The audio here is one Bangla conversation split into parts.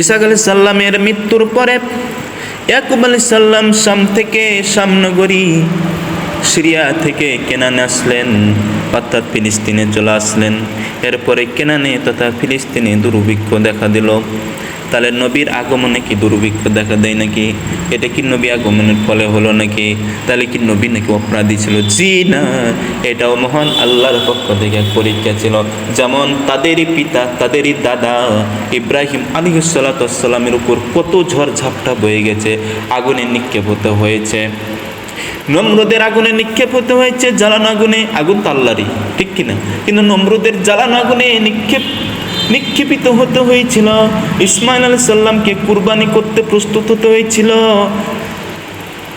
ইসাক আলি সাল্লামের মৃত্যুর পরে ইয়াকুব আলি সাল্লাম শাম থেকে শামনগরী, সিরিয়া থেকে কেনানে আসলেন, অর্থাৎ ফিলিস্তিনে চলে আসলেন। এরপরে কেনানে তথা ফিলিস্তিনে দুর্ভিক্ষ দেখা দিল। তাহলে নবীর আগমনে কি দুর্ভিক্ষ দেখা দেয় নাকি? এটা কি নবী আগমনের ফলে হলো নাকি? তাহলে কি নবী নাকি অপরাধী ছিল? জি না, এটাও মহান আল্লাহর পক্ষ থেকে পরীক্ষা ছিল। যেমন তাদেরই পিতা, তাদেরই দাদা ইব্রাহিম আলী উপর কত ঝড় ঝাপটা বয়ে গেছে, আগুনে নিক্ষেপ হতে হয়েছে। নম্রদের আগুনে নিক্ষেপ হতে হয়েছে, জ্বালানো আগুনে, আগুন তাল্লারি ঠিক কিনা? কিন্তু নম্রদের জ্বালানো আগুনে নিক্ষেপ নিক্ষেপিত হতে হয়েছিল। ইসমাইল আলি সাল্লামকে কুরবানি করতে প্রস্তুত হতে হয়েছিল।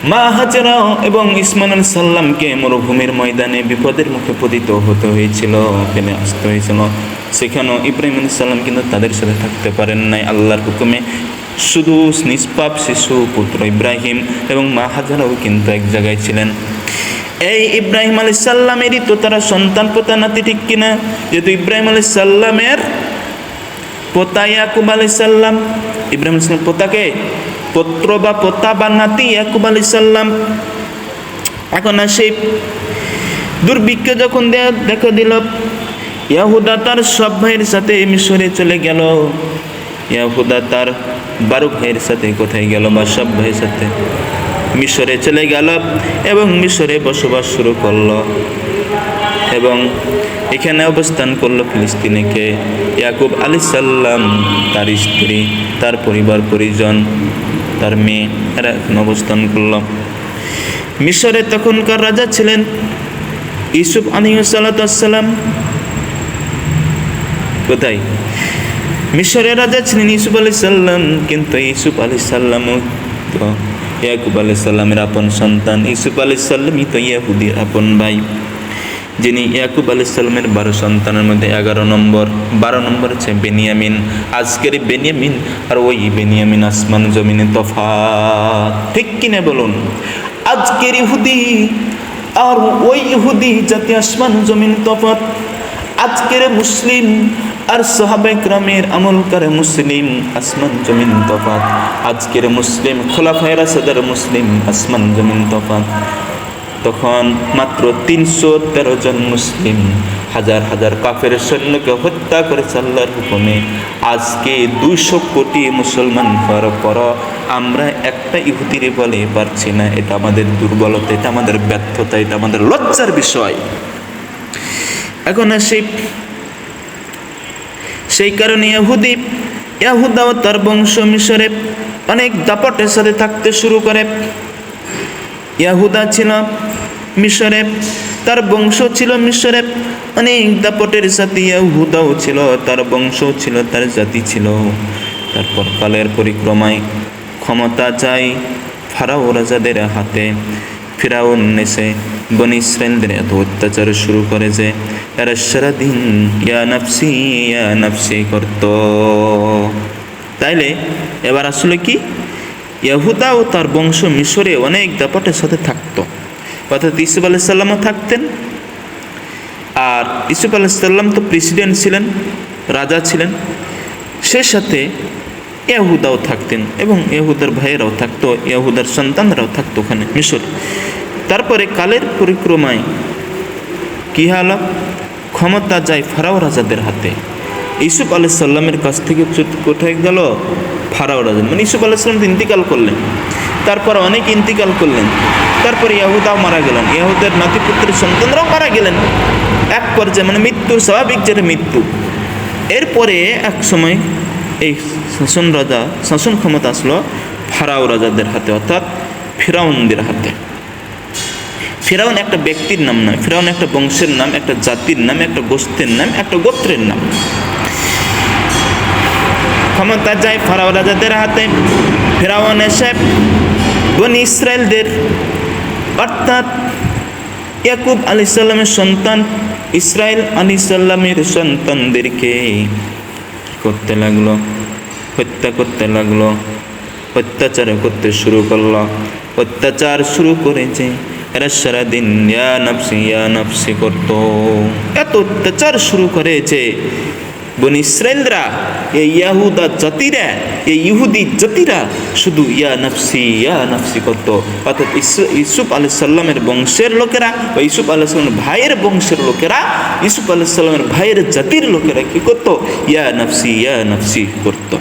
মা হাজারা এবং ইসমাইল আলি সাল্লামকে মরুভূমির ময়দানে বিপদের মুখে পতিত হতে হয়েছিল ফেলে আসতে হয়েছিল। সেখানেও ইব্রাহিম আলী সাল্লাম কিন্তু তাদের সাথে থাকতে পারেন নাই। আল্লাহর হুকুমে শুধু নিষ্পাপ শিশু, পুত্র ইব্রাহিম এবং মা হাজারাও কিন্তু এক জায়গায় ছিলেন। এই ইব্রাহিম আলী সাল্লামেরই তো তারা সন্তান পোতা নাতি ঠিক কিনা? যেহেতু ইব্রাহিম আলী সাল্লামের পোতা ইয়াকুব আলী সাল্লাম ইব্রাহিম আলী সাল্লাম পোতাকে পুত্র বা পোতা বা নাতি ইয়াকুব আলী সাল্লাম এখন আর সেই দুর্ভিক্ষ যখন দেখা দিল ইয়াহুদা তার সব ভাইয়ের সাথে মিশরে চলে গেল ইয়াহুদা তার বারো ভাইয়ের সাথে কোথায় গেল বা সব ভাইয়ের সাথে মিশরে চলে গেল এবং মিশরে বসবাস শুরু করল এবং এখানে অবস্থান করল ফিলিস্তিনেকে। ইয়াকুব আলী সাল্লাম তার স্ত্রী, তার পরিবার, পরিজন, তার মেয়ে, এরা এখানে অবস্থান করল। মিশরে তখনকার রাজা ছিলেন ইসুফ আলী সাল্লাম কোথায়? মিশরের রাজা ছিলেন ইসুফ আলী সাল্লাম কিন্তু ইসুফ আলী সাল্লামও তো ইয়াকুব আলী সাল্লামের আপন সন্তান। ইসুফ আলী সাল্লামই তো ইয়াহুদির আপন ভাই। যিনি ইয়াকুব আলী সাল্লামের বারো সন্তানের মধ্যে এগারো নম্বর, বারো নম্বর হচ্ছে বেনিয়ামিন। আজকের বেনিয়ামিন আর ওই বেনিয়ামিন আসমান জমিনে তফাৎ। ঠিক কিনা বলুন? আজকের ইহুদি আর ওই ইহুদি জাতি আসমান জমিন তফাৎ। আজকের মুসলিম আর সাহাবে গ্রামের আমল করে মুসলিম আসমান জমিন তফাত আজকের মুসলিম খোলাফায়রা সদর মুসলিম আসমান জমিন তফাত তখন মাত্র তিনশো তেরো জন মুসলিম হাজার হাজার কাফের সৈন্যকে হত্যা করেছে আল্লাহর হুকুমে। আজকে দুইশো কোটি মুসলমান হওয়ার পর আমরা একটা ইহুদিরে বলে পারছি না। এটা আমাদের দুর্বলতা, এটা আমাদের ব্যর্থতা, এটা আমাদের লজ্জার বিষয়। এখন সেই সেই কারণে ইয়াহুদি ইয়াহুদা ও তার বংশ মিশরে অনেক দাপটের সাথে থাকতে শুরু করে। ইয়াহুদা ছিল মিশরে, তার বংশ ছিল মিশরে। অনেক দাপটের সাথে ইয়াহুদাও ছিল, তার বংশ ছিল, তার জাতি ছিল। তারপর কালের পরিক্রমায় ক্ষমতা চাই ফারাও রাজাদের হাতে। ফিরাউন নেসে বন ইসরায়েলদের এত অত্যাচার শুরু করে যে এরা সারাদিন ইয়া নাফসি ইয়া নাফসি করত। তাইলে এবার আসলে কি? ইয়াহুদা ও তার বংশ মিশরে অনেক দাপটের সাথে থাকতো। অর্থাৎ ইসুফ আলাইসাল্লামও থাকতেন। আর ইসুফ আলাইসাল্লাম তো প্রেসিডেন্ট ছিলেন, রাজা ছিলেন। সে সাথে ইয়াহুদাও থাকতেন এবং ইয়াহুদার ভাইয়েরাও থাকতো, ইয়াহুদার সন্তানরাও থাকতো ওখানে মিশরে। তারপরে কালের পরিক্রমায় কী হলো? ক্ষমতা যায় ফারাও রাজাদের হাতে। ইসুফ আলাহ সাল্লামের কাছ থেকে কোথায় গেল? ফারাও রাজা মানে ইসুফ আলাহ সাল্লাম তো ইন্তিকাল করলেন। তারপর অনেক ইন্তিকাল করলেন। তারপর ইয়াহুদাও মারা গেলেন। ইয়াহুদের নাতিপুত্রের সন্তানরাও মারা গেলেন। এক পর্যায়ে মানে মৃত্যু স্বাভাবিক যেটা মৃত্যু। এরপরে এক সময় এই শাসন রাজা, শাসন ক্ষমতা আসলো ফারাও রাজাদের হাতে, অর্থাৎ ফিরাউনদের হাতে। ফেরাউন একটা ব্যক্তির নাম নয়। ফেরাউন একটা বংশের নাম, একটা জাতির নাম, একটা গোষ্ঠীর নাম, একটা গোত্রের নাম। ক্ষমতা যায় ফারাও রাজাদের হাতে। ফেরাউন এসে বনি ইসরায়েলদের, অর্থাৎ ইয়াকুব আলি সাল্লামের সন্তান, ইসরায়েল আলি সাল্লামের সন্তানদেরকে করতে লাগল, হত্যা করতে লাগল, অত্যাচার করতে শুরু করল, অত্যাচার শুরু করেছে। এরা সারাদিন ইয়া ইয়া নফসি করতো। এত অত্যাচার শুরু করেছে। বন ইসরায়েলরা এই ইয়াহুদা জাতিরা, এ ইহুদি জাতিরা, শুধু ইয়া নফসি ইয়া নফসি করতো। অর্থাৎ ইসুফ আলি সাল্লামের বংশের লোকেরা বা ইসুফ আলি সাল্লামের ভাইয়ের বংশের লোকেরা ইসুফ আলি সাল্লামের ভাইয়ের জাতির লোকেরা কী করতো? ইয়া নফসি ইয়া নফসি করতো।